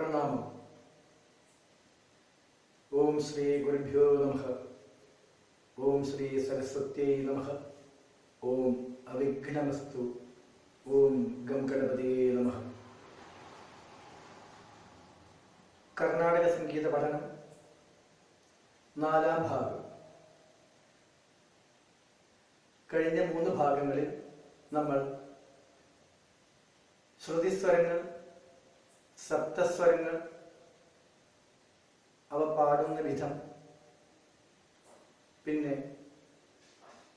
പ്രണാമം. ഓം ശ്രീ ഗുരുഭ്യോ നമ. ഓം ശ്രീ സരസ്വത്യൈ നമ. ഓം അവിഘ്നമസ്തു. ഓം ഗം ഗണപതിയേ നമ. കർണാടക സംഗീത പഠനം. നാലാം ഭാഗം. കഴിഞ്ഞ മൂന്ന് ഭാഗങ്ങളിൽ നമ്മൾ ശ്രുതിസ്വരങ്ങൾ സപ്തസ്വരങ്ങൾ അവ പാടുന്ന വിധം. പിന്നെ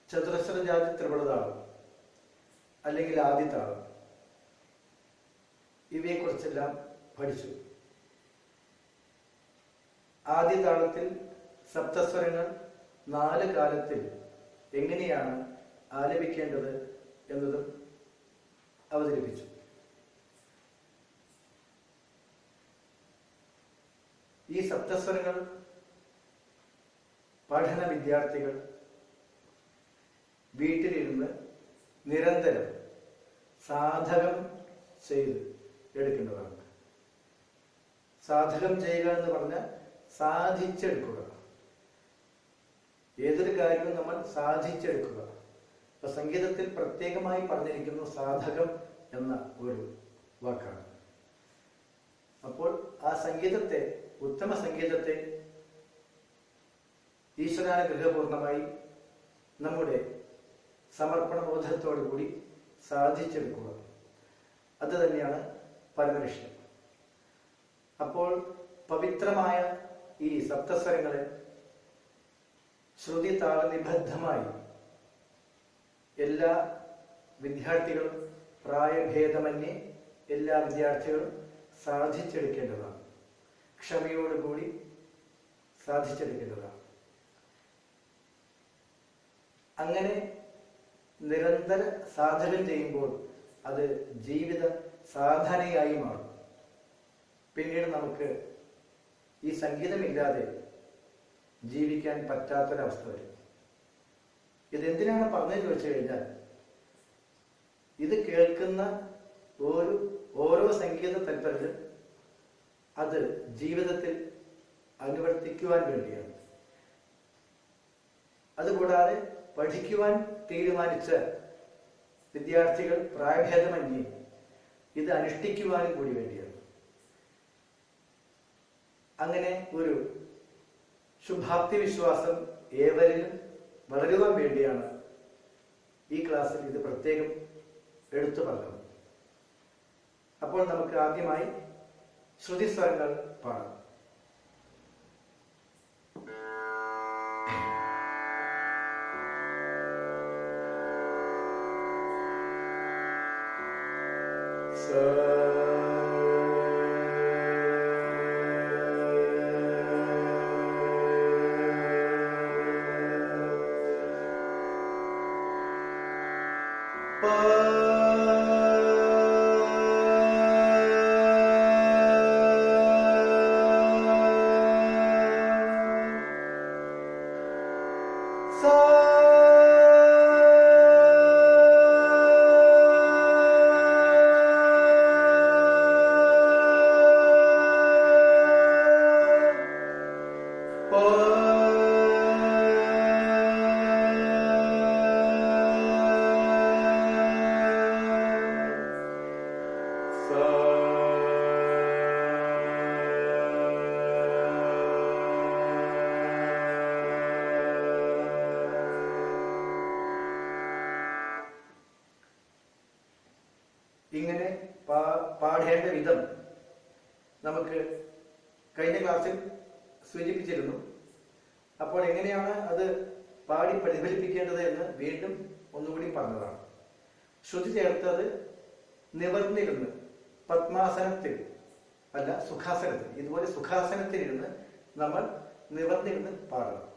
ചതുരശ്രജാതി ത്രിപുടതാളം അല്ലെങ്കിൽ ആദിതാളം. ഇവയെക്കുറിച്ചെല്ലാം പഠിച്ചു. ആദ്യതാളത്തിൽ സപ്തസ്വരങ്ങൾ നാല് കാലത്തിൽ എങ്ങനെയാണ് ആലപിക്കേണ്ടത് എന്നതും അവതരിപ്പിച്ചു. ഈ സപ്തസ്വരങ്ങൾ പഠന വിദ്യാർത്ഥികൾ വീട്ടിലിരുന്ന് നിരന്തരം സാധകം ചെയ്ത് എടുക്കേണ്ടതാണ് സാധകം ചെയ്യുക എന്ന് പറഞ്ഞാൽ സാധിച്ചെടുക്കുക. ഏതൊരു കാര്യവും നമ്മൾ സാധിച്ചെടുക്കുക. ഇപ്പൊ സംഗീതത്തിൽ പ്രത്യേകമായി പറഞ്ഞിരിക്കുന്നു സാധകം എന്ന ഒരു വാക്കാണ്. അപ്പോൾ ആ സംഗീതത്തെ ഉത്തമ സംഗീതത്തെ ഈശ്വരാനുഗ്രഹപൂർണമായി നമ്മുടെ സമർപ്പണ ബോധത്തോടു കൂടി സാധിച്ചെടുക്കുക. അത് തന്നെയാണ് പരമലക്ഷ്യം. അപ്പോൾ പവിത്രമായ ഈ സപ്തസ്വരങ്ങളെ ശ്രുതി താളനിബദ്ധമായി എല്ലാ വിദ്യാർത്ഥികളും പ്രായഭേദമന്യേ എല്ലാ വിദ്യാർത്ഥികളും സാധിച്ചെടുക്കേണ്ടതാണ്. ക്ഷമയോടുകൂടി സാധിച്ചെടുക്കുന്നതാണ്. അങ്ങനെ നിരന്തര സാധനം ചെയ്യുമ്പോൾ അത് ജീവിത സാധനയായി മാറും. പിന്നീട് നമുക്ക് ഈ സംഗീതമില്ലാതെ ജീവിക്കാൻ പറ്റാത്തൊരവസ്ഥ വരും. ഇതെന്തിനാണ് പറഞ്ഞു ചോദിച്ചു കഴിഞ്ഞാൽ ഇത് കേൾക്കുന്ന ഓരോ ഓരോ സംഗീത തൽപരരും അത് ജീവിതത്തിൽ അനുവർത്തിക്കുവാൻ വേണ്ടിയാണ്. അതുകൂടാതെ പഠിക്കുവാൻ തീരുമാനിച്ച വിദ്യാർത്ഥികൾ പ്രായഭേദമന്യേ ഇത് അനുഷ്ഠിക്കുവാനും കൂടി വേണ്ടിയാണ്. അങ്ങനെ ഒരു ശുഭാപ്തി വിശ്വാസം ഏവരിലും വളരുവാൻ വേണ്ടിയാണ് ഈ ക്ലാസ്സിൽ ഇത് പ്രത്യേകം എടുത്തു പറഞ്ഞത്. അപ്പോൾ നമുക്ക് ആദ്യമായി ശ്രുതിസ്വരങ്ങൾ പാടാം So ഇങ്ങനെ പാടേണ്ട വിധം നമുക്ക് കഴിഞ്ഞ ക്ലാസ്സിൽ സൂചിപ്പിച്ചിരുന്നു. അപ്പോൾ എങ്ങനെയാണ് അത് പാടി പ്രതിഫലിപ്പിക്കേണ്ടത് എന്ന് വീണ്ടും ഒന്നുകൂടി പറഞ്ഞതാണ്. ശ്രുതി ചേർത്തത് നിവർന്നിരുന്ന് പത്മാസനത്തിൽ അല്ല സുഖാസനത്തിൽ. ഇതുപോലെ സുഖാസനത്തിലിരുന്ന് നമ്മൾ നിവർന്നിരുന്ന് പാടണം.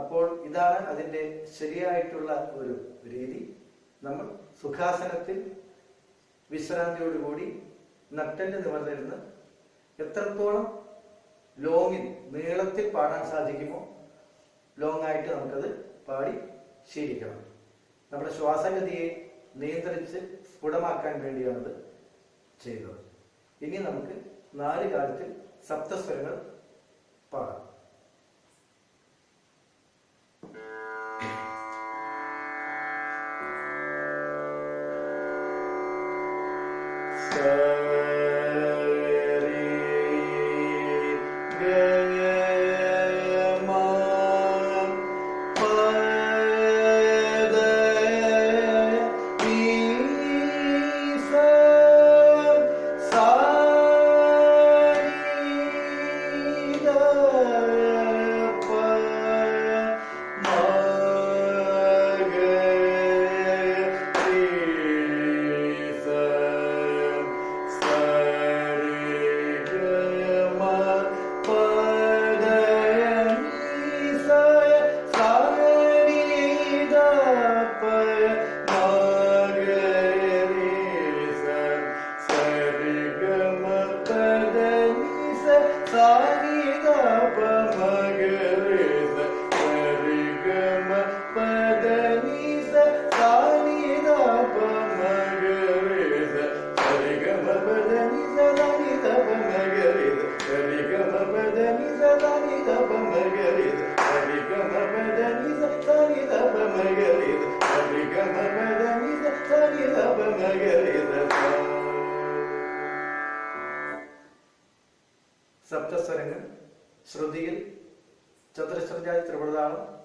അപ്പോൾ ഇതാണ് അതിന്റെ ശരിയായിട്ടുള്ള ഒരു രീതി. നമ്മൾ സുഖാസനത്തിൽ വിശ്രാന്തിയോടുകൂടി നട്ടന്റെ നിവർന്നിരുന്ന് എത്രത്തോളം ലോങ്ങിൽ നീളത്തിൽ പാടാൻ സാധിക്കുമോ ലോങ് ആയിട്ട് നമുക്കത് പാടി ശീലിക്കണം. നമ്മുടെ ശ്വാസഗതിയെ നിയന്ത്രിച്ച് സ്ഫുടമാക്കാൻ വേണ്ടിയാണത് ചെയ്തത് ഇനി നമുക്ക് നാല് കാലത്തിൽ സപ്തസ്വരങ്ങൾ പാടാം.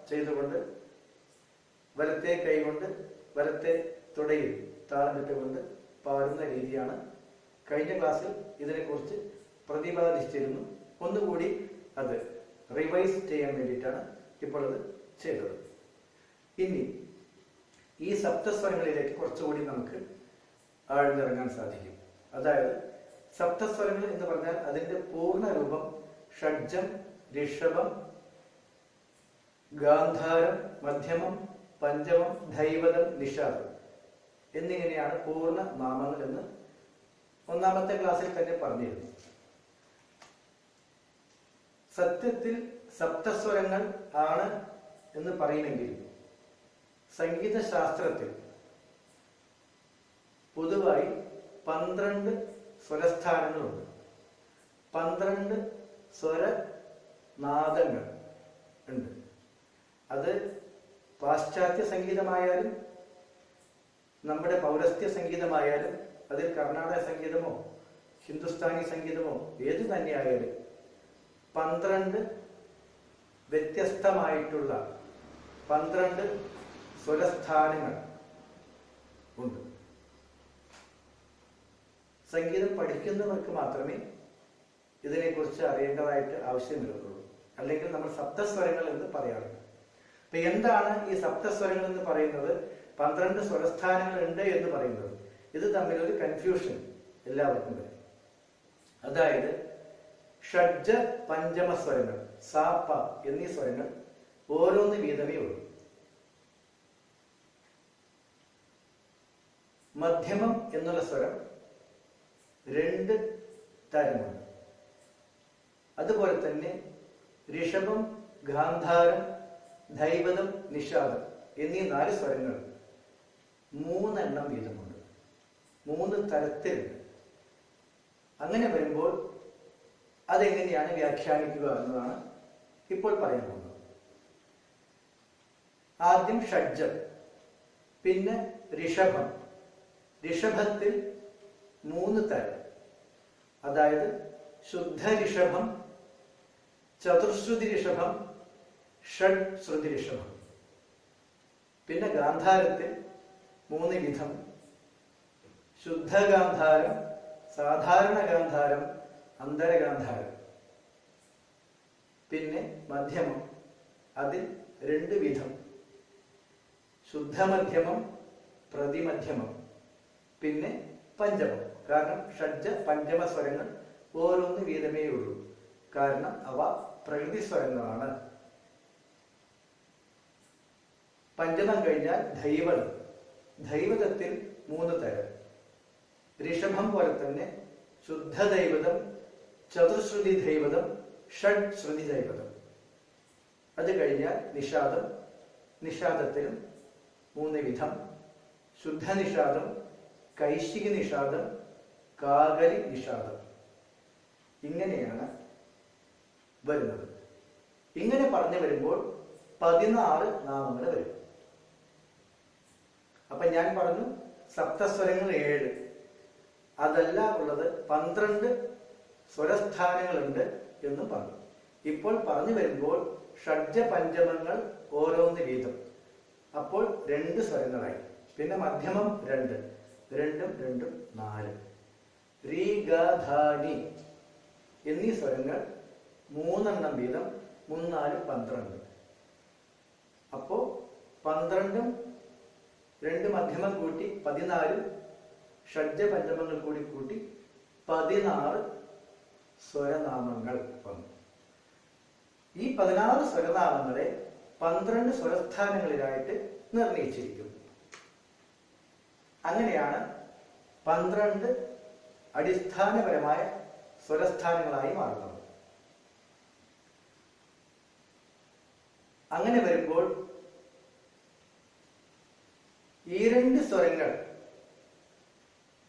ചെയ്തുകൊണ്ട് വലത്തെ കൈകൊണ്ട് വലത്തെ തുടയിൽ താളം ഇട്ടുകൊണ്ട് പാടുന്ന രീതിയാണ്. കഴിഞ്ഞ ക്ലാസ്സിൽ ഇതിനെക്കുറിച്ച് പ്രതിപാദിച്ചിരുന്നു ഒന്നുകൂടി അത് റിവൈസ് ചെയ്യാൻ വേണ്ടിയിട്ടാണ് ഇപ്പോൾ അത് ചെയ്തത്. ഇനി ഈ സപ്തസ്വരങ്ങളിലേക്ക് കുറച്ചുകൂടി നമുക്ക് ആഴ്ന്നിറങ്ങാൻ സാധിക്കും. അതായത് സപ്തസ്വരങ്ങൾ എന്ന് പറഞ്ഞാൽ അതിന്റെ പൂർണ രൂപം ഷഡ്ജം ഋഷഭം ഗാന്ധാരം മധ്യമം പഞ്ചമം ധൈവതം നിഷാദം എന്നിങ്ങനെയാണ് പൂർണ നാമങ്ങൾ എന്ന് ഒന്നാമത്തെ ക്ലാസ്സിൽ തന്നെ പറഞ്ഞിരുന്നു. സത്യത്തിൽ സപ്തസ്വരങ്ങൾ ആണ് എന്ന് പറയുമെങ്കിൽ സംഗീതശാസ്ത്രത്തിൽ പൊതുവായി പന്ത്രണ്ട് സ്വരസ്ഥാനങ്ങളുണ്ട്. പന്ത്രണ്ട് സ്വര നാദങ്ങൾ ഉണ്ട്. അത് പാശ്ചാത്യ സംഗീതമായാലും നമ്മുടെ പൗരസ്ത്യ സംഗീതമായാലും അതിൽ കർണാടക സംഗീതമോ ഹിന്ദുസ്ഥാനി സംഗീതമോ ഏത് തന്നെയായാലും പന്ത്രണ്ട് വ്യത്യസ്തമായിട്ടുള്ള പന്ത്രണ്ട് സ്വരസ്ഥാനങ്ങൾ ഉണ്ട്. സംഗീതം പഠിക്കുന്നവർക്ക് മാത്രമേ ഇതിനെക്കുറിച്ച് അറിയേണ്ടതായിട്ട് ആവശ്യം വരുന്നുള്ളൂ അല്ലെങ്കിൽ നമ്മൾ സപ്തസ്വരങ്ങൾ എന്ന് പറയാറുണ്ട്. അപ്പൊ എന്താണ് ഈ സപ്തസ്വരങ്ങൾ എന്ന് പറയുന്നത്? പന്ത്രണ്ട് സ്വരസ്ഥാനങ്ങൾ ഉണ്ട് എന്ന് പറയുന്നത്. ഇത് തമ്മിൽ ഒരു കൺഫ്യൂഷൻ എല്ലാവർക്കും വരും. അതായത് ഷഡ്ജ പഞ്ചമ സ്വരങ്ങൾ സാപ്പ എന്നീ സ്വരങ്ങൾ ഓരോന്ന് വീതമേ ഉള്ളൂ. മധ്യമം എന്നുള്ള സ്വരം രണ്ട് തരമുണ്ട് അതുപോലെ തന്നെ ഋഷഭം ഗാന്ധാരം ധൈവതം നിഷാദം എന്നീ നാല് സ്വരങ്ങൾ മൂന്നെണ്ണം വീതമുണ്ട്. മൂന്ന് തരത്തിൽ. അങ്ങനെ വരുമ്പോൾ അതെങ്ങനെയാണ് വ്യാഖ്യാനിക്കുക എന്നതാണ് ഇപ്പോൾ പറയാൻ പോകുന്നത്. ആദ്യം ഷഡ്ജം പിന്നെ ഋഷഭം. ഋഷഭത്തിൽ മൂന്ന് തരം. അതായത് ശുദ്ധ ഋഷഭം ചതുർശ്രുതി ഋഷഭം ഷഡ് ശ്രുതി ഋഷഭം പിന്നെ ഗാന്ധാരത്തിൽ മൂന്ന് വിധം. ശുദ്ധ ഗാന്ധാരം സാധാരണ ഗാന്ധാരം അന്തരഗാന്ധാരം പിന്നെ മധ്യമം അതിൽ രണ്ട് വിധം. ശുദ്ധമധ്യമം പ്രതിമധ്യമം പിന്നെ പഞ്ചമം. കാരണം ഷഡ്ജ പഞ്ചമ സ്വരങ്ങൾ ഓരോന്ന് വീതമേ ഉള്ളൂ. കാരണം അവ പ്രകൃതി സ്വരങ്ങളാണ്. പഞ്ചമം കഴിഞ്ഞാൽ ദൈവം. ദൈവതത്തിൽ മൂന്ന് തരം. ഋഷഭം പോലെ തന്നെ ശുദ്ധ ദൈവതം ചതുശ്രുതി ദൈവതം ഷഡ് ശ്രുതി ദൈവതം. അത് കഴിഞ്ഞാൽ നിഷാദം. നിഷാദത്തിലും മൂന്ന് വിധം. ശുദ്ധ നിഷാദം കൈശിക നിഷാദം കാകലി നിഷാദം. ഇങ്ങനെയാണ് വരുന്നത്. ഇങ്ങനെ പറഞ്ഞു വരുമ്പോൾ പതിനാറ് നാമങ്ങൾ വരും. അപ്പൊ ഞാൻ പറഞ്ഞു സപ്തസ്വരങ്ങൾ ഏഴ്. അതല്ല ഉള്ളത് പന്ത്രണ്ട് സ്വരസ്ഥാനങ്ങളുണ്ട് എന്ന് പറഞ്ഞു. ഇപ്പോൾ പറഞ്ഞു വരുമ്പോൾ ഷഡ്ജ പഞ്ചമങ്ങൾ ഓരോന്ന് വീതം. അപ്പോൾ രണ്ട് സ്വരങ്ങളായി. പിന്നെ മധ്യമം രണ്ട് രണ്ടും രണ്ടും നാല്. രീ എന്നീ സ്വരങ്ങൾ മൂന്നെണ്ണം വീതം മൂന്നാൽ പന്ത്രണ്ട്. അപ്പോ പന്ത്രണ്ടും രണ്ട് മധ്യമം കൂട്ടി പതിനാലും ഷഡ്ജ പഞ്ചമങ്ങൾ കൂടി കൂട്ടി പതിനാറ് സ്വരനാമങ്ങൾ വന്നു. ഈ പതിനാറ് സ്വരനാമങ്ങളെ പന്ത്രണ്ട് സ്വരസ്ഥാനങ്ങളിലായിട്ട് നിർണയിച്ചിരിക്കുന്നു. അങ്ങനെയാണ് പന്ത്രണ്ട് അടിസ്ഥാനപരമായ സ്വരസ്ഥാനങ്ങളായി മാറുന്നത്. അങ്ങനെ വരുമ്പോൾ ഈ രണ്ട് സ്വരങ്ങൾ.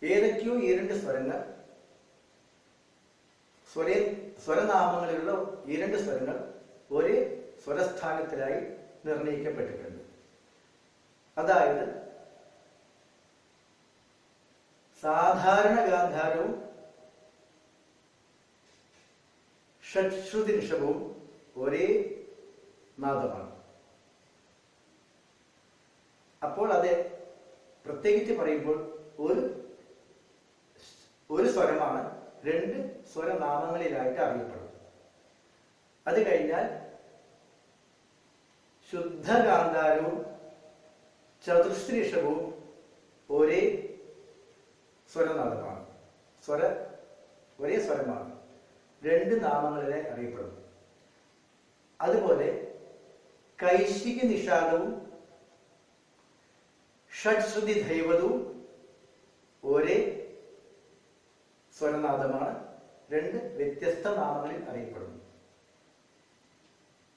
ഏതൊക്കെയോ ഈ രണ്ട് സ്വരങ്ങൾ. സ്വരേ സ്വരനാമങ്ങളിലുള്ള ഈ രണ്ട് സ്വരങ്ങൾ ഒരേ സ്വരസ്ഥാനത്തിലായി നിർണയിക്കപ്പെട്ടിട്ടുണ്ട് അതായത് സാധാരണ ഗാന്ധാരവും ഷഡ്ശ്രുതി നിഷവും ഒരേ നാദമാണ്. അപ്പോൾ അത് പ്രത്യേകിച്ച് പറയുമ്പോൾ ഒരു ഒരു സ്വരമാണ് രണ്ട് സ്വരനാമങ്ങളിലായിട്ട് അറിയപ്പെടുന്നത്. അത് കഴിഞ്ഞാൽ ശുദ്ധഗാന്ധാരവും ചതുശ്രീഷവും ഒരേ സ്വരനാദമാണ് സ്വര ഒരേ സ്വരമാണ്. രണ്ട് നാമങ്ങളിലെ അറിയപ്പെടുന്നു അതുപോലെ കൈശിക നിഷാദവും ഷഡ്ശ്രുതി ദൈവതവും ഒരേ സ്വരനാദമാണ്. രണ്ട് വ്യത്യസ്ത നാമങ്ങളിൽ അറിയപ്പെടുന്നു.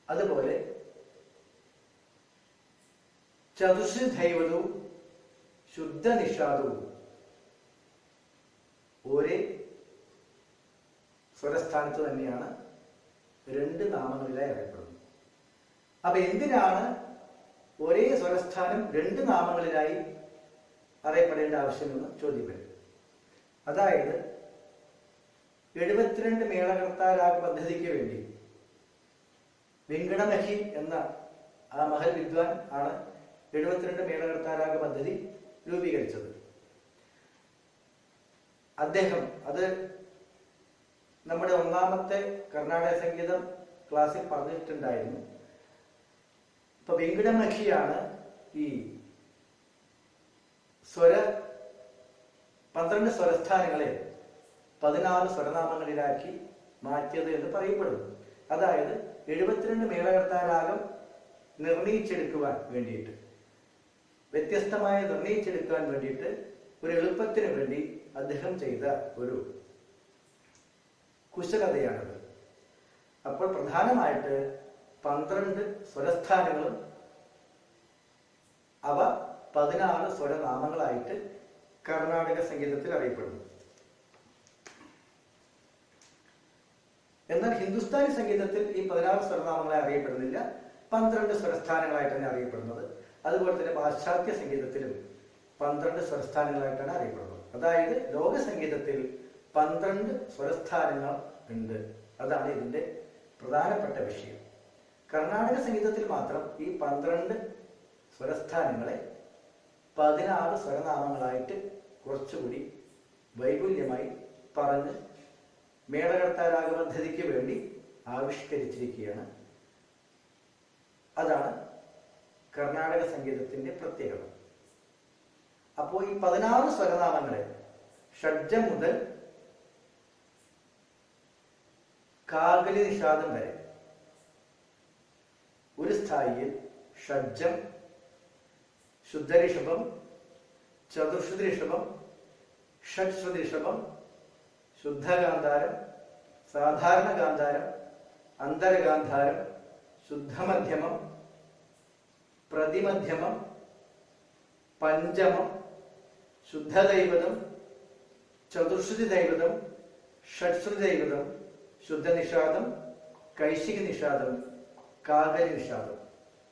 അതുപോലെ ചതുശ്രീ ദൈവതവും ശുദ്ധ നിഷാദവും ഒരേ സ്വരസ്ഥാനത്ത് തന്നെയാണ് രണ്ട് നാമങ്ങളിലായി അറിയപ്പെടുന്നത്. അപ്പൊ എന്തിനാണ് ഒരേ സ്വരസ്ഥാനം രണ്ട് നാമങ്ങളിലായി അറിയപ്പെടേണ്ട ആവശ്യമെന്ന് ചോദ്യം വരും അതായത് എഴുപത്തിരണ്ട് മേളകർത്താരാഗ പദ്ധതിക്ക് വേണ്ടി വെങ്കടമഹി എന്ന ആ മഹൽ വിദ്വാൻ ആണ് എഴുപത്തിരണ്ട് മേളകർത്താരാഗ പദ്ധതി രൂപീകരിച്ചത്. അദ്ദേഹം അത് നമ്മുടെ ഒന്നാമത്തെ കർണാടക സംഗീതം ക്ലാസ്സിൽ പറഞ്ഞിട്ടുണ്ടായിരുന്നു. ഇപ്പൊ വെങ്കിടമഖിയാണ് ഈ സ്വര പന്ത്രണ്ട് സ്വരസ്ഥാനങ്ങളെ പതിനാറ് സ്വരനാമങ്ങളിലാക്കി മാറ്റിയത് എന്ന് പറയപ്പെടുന്നു. അതായത് എഴുപത്തിരണ്ട് മേളകർത്താരാഗം നിർണയിച്ചെടുക്കുവാൻ വേണ്ടിയിട്ട് വ്യത്യസ്തമായ നിർണയിച്ചെടുക്കാൻ വേണ്ടിയിട്ട് ഒരു എളുപ്പത്തിന് വേണ്ടി അദ്ദേഹം ചെയ്ത ഒരു കുശലതയാണത് അപ്പോൾ പ്രധാനമായിട്ട് പന്ത്രണ്ട് സ്വരസ്ഥാനങ്ങളും അവ പതിനാറ് സ്വരനാമങ്ങളായിട്ട് കർണാടക സംഗീതത്തിൽ അറിയപ്പെടുന്നു. എന്നാൽ ഹിന്ദുസ്ഥാനി സംഗീതത്തിൽ ഈ പതിനാറ് സ്വരനാമങ്ങളെ അറിയപ്പെടുന്നില്ല. പന്ത്രണ്ട് സ്വരസ്ഥാനങ്ങളായിട്ട് തന്നെ അറിയപ്പെടുന്നത്. അതുപോലെ തന്നെ പാശ്ചാത്യ സംഗീതത്തിലും പന്ത്രണ്ട് സ്വരസ്ഥാനങ്ങളായിട്ടാണ് അറിയപ്പെടുന്നത്. അതായത് ലോക സംഗീതത്തിൽ പന്ത്രണ്ട് സ്വരസ്ഥാനങ്ങൾ ഉണ്ട്. അതാണ് ഇതിന്റെ പ്രധാനപ്പെട്ട വിഷയം. കർണാടക സംഗീതത്തിൽ മാത്രം ഈ പന്ത്രണ്ട് സ്വരസ്ഥാനങ്ങളെ പതിനാറ് സ്വരനാമങ്ങളായിട്ട് കുറച്ചുകൂടി വൈപുല്യമായി പറഞ്ഞ് മേളകർത്താരാഗ പദ്ധതിക്ക് വേണ്ടി ആവിഷ്കരിച്ചിരിക്കുകയാണ്. അതാണ് കർണാടക സംഗീതത്തിന്റെ പ്രത്യേകത. അപ്പോൾ ഈ പതിനാറ് സ്വരനാമങ്ങളെ ഷഡ്ജം മുതൽ കാകലി നിഷാദം വരെ ഒരു സ്ഥായിയിൽ ഷഡ്ജം ശുദ്ധരിഷഭം ചതുർഷുതിരിഷഭം ഷഡ്ശ്രുതിഷഭം ശുദ്ധഗാന്ധാരം സാധാരണ ഗാന്ധാരം അന്തരഗാന്ധാരം ശുദ്ധമധ്യമം പ്രതിമധ്യമം പഞ്ചമം ശുദ്ധദൈവതം ചതുർശ്രുതി ദൈവതം ഷഡ്ശ്രുതി ദൈവതം ശുദ്ധനിഷാദം കൈശിക നിഷാദം കാകരി നിഷാദം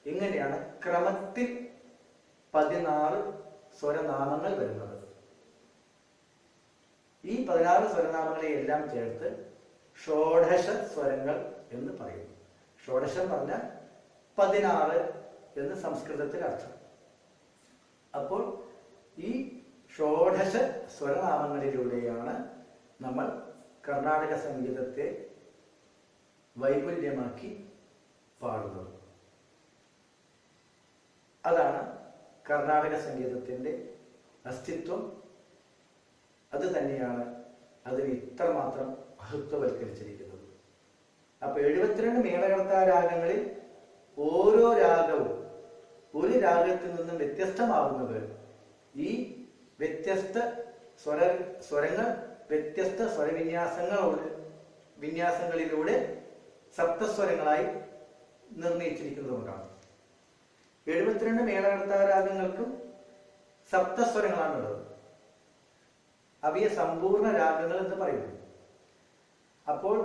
ഇങ്ങനെയാണ് ക്രമത്തിൽ പതിനാറ് സ്വരനാമങ്ങൾ വരുന്നത്? ഈ പതിനാറ് സ്വരനാമങ്ങളെ എല്ലാം ചേർത്ത് ഷോഡശ സ്വരങ്ങൾ എന്ന് പറയുന്നു. ഷോഡശം പറഞ്ഞാൽ പതിനാറ് എന്ന് സംസ്കൃതത്തിൽ അർത്ഥം. അപ്പോൾ ഈ ഷോഡശ സ്വരനാമങ്ങളിലൂടെയാണ് നമ്മൾ കർണാടക സംഗീതത്തെ വൈപുല്യമാക്കി പാടുന്നത്. അതാണ് കർണാടക സംഗീതത്തിന്റെ അസ്തിത്വം. അത് തന്നെയാണ് അതിന് ഇത്രമാത്രം മഹത്വവൽക്കരിച്ചിരിക്കുന്നത്. അപ്പൊ എഴുപത്തിരണ്ട് മേളകർത്താ രാഗങ്ങളിൽ ഓരോ രാഗവും ഒരു രാഗത്തിൽ നിന്നും വ്യത്യസ്തമാവുന്നത് ഈ വ്യത്യസ്ത സ്വര സ്വരങ്ങൾ വ്യത്യസ്ത സ്വരവിന്യാസങ്ങളോട് വിന്യാസങ്ങളിലൂടെ സപ്തസ്വരങ്ങളായി നിർണയിച്ചിരിക്കുന്നതുകൊണ്ടാണ് എഴുപത്തിരണ്ട് മേളകർത്താരാഗങ്ങൾക്കും സപ്തസ്വരങ്ങളാണുള്ളത്. അവയെ സമ്പൂർണ രാഗങ്ങൾ എന്ന് പറയുന്നു. അപ്പോൾ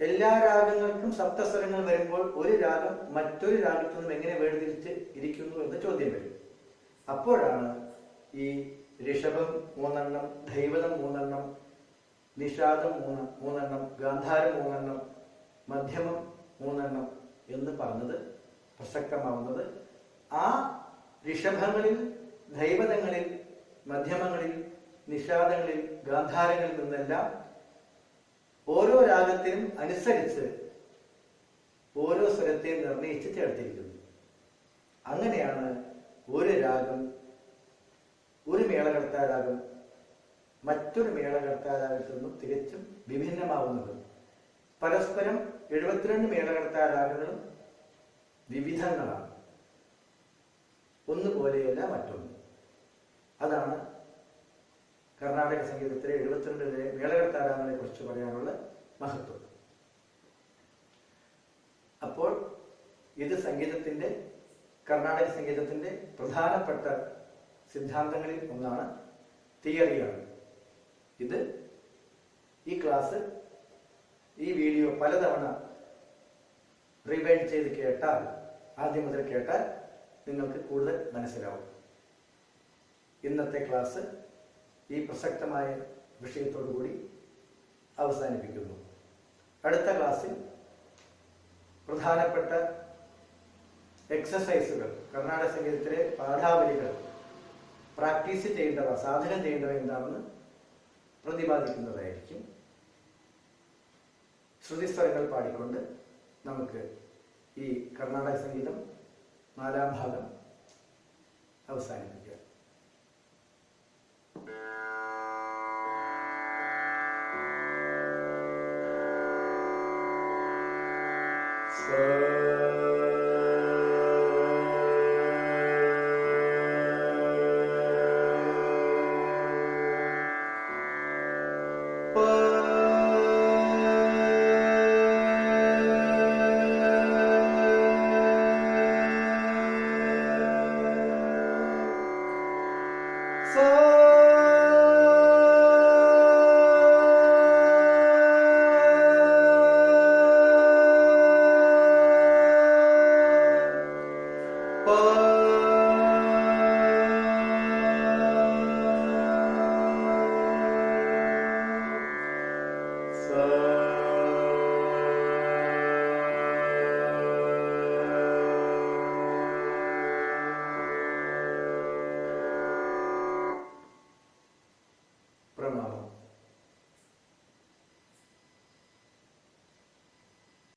എല്ലാ രാഗങ്ങൾക്കും സപ്തസ്വരങ്ങൾ വരുമ്പോൾ ഒരു രാഗം മറ്റൊരു രാഗത്തു നിന്നും എങ്ങനെ വേർതിരിച്ച് ഇരിക്കുന്നു എന്ന് ചോദ്യം വരും. അപ്പോഴാണ് ഈ ഋഷഭം മൂന്നെണ്ണം ദൈവതം മൂന്നെണ്ണം നിഷാദം മൂന്ന് മൂന്നെണ്ണം ഗാന്ധാരം മൂന്നെണ്ണം മധ്യമം മൂന്നെണ്ണം എന്ന് പറഞ്ഞത് പ്രസക്തമാവുന്നത്. ആ ഋഷഭങ്ങളിൽ ദൈവതങ്ങളിൽ മധ്യമങ്ങളിൽ നിഷാദങ്ങളിൽ ഗാന്ധാരങ്ങളിൽ നിന്നെല്ലാം ഓരോ രാഗത്തിനും അനുസരിച്ച് ഓരോ സ്വരത്തെ നിർണയിച്ച് ചേർത്തിരിക്കുന്നു. അങ്ങനെയാണ് ഒരു രാഗം ഒരു മേളകർത്താരാഗം മറ്റൊരു മേളകർത്താരാഗത്തു നിന്നും തികച്ചും വിഭിന്നമാവുന്നത്. പരസ്പരം എഴുപത്തിരണ്ട് മേളകർത്താ രാഗങ്ങളും വിവിധങ്ങളാണ്. ഒന്നുപോലെയല്ല മറ്റൊന്ന്. അതാണ് കർണാടക സംഗീതത്തിലെ എഴുപത്തിരണ്ടിലെ മേളകർത്താരാങ്ങളെ കുറിച്ച് പറയാനുള്ള മഹത്വം. അപ്പോൾ ഇത് സംഗീതത്തിന്റെ കർണാടക സംഗീതത്തിന്റെ പ്രധാനപ്പെട്ട സിദ്ധാന്തങ്ങളിൽ ഒന്നാണ് തിയറിയാണ്. ഇത് ഈ ക്ലാസ് ഈ വീഡിയോ പലതവണ റിവൈൻഡ് ചെയ്ത് കേട്ടാൽ ആദ്യം മുതൽ കേട്ടാൽ നിങ്ങൾക്ക് കൂടുതൽ മനസ്സിലാവും. ഇന്നത്തെ ക്ലാസ് ഈ പ്രസക്തമായ വിഷയത്തോടു കൂടി അവസാനിപ്പിക്കുന്നു. അടുത്ത ക്ലാസ്സിൽ പ്രധാനപ്പെട്ട എക്സസൈസുകൾ കർണാടക സംഗീതത്തിലെ പാഠാവലികൾ പ്രാക്ടീസ് ചെയ്യേണ്ടവ സാധനം ചെയ്യേണ്ടവ എന്താണെന്ന് പ്രതിപാദിക്കുന്നതായിരിക്കും. ശ്രുതിസ്വരങ്ങൾ പാടിക്കൊണ്ട് നമുക്ക് ഈ കർണാടക സംഗീതം നാലാം ഭാഗം അവസാനിപ്പിക്കാം.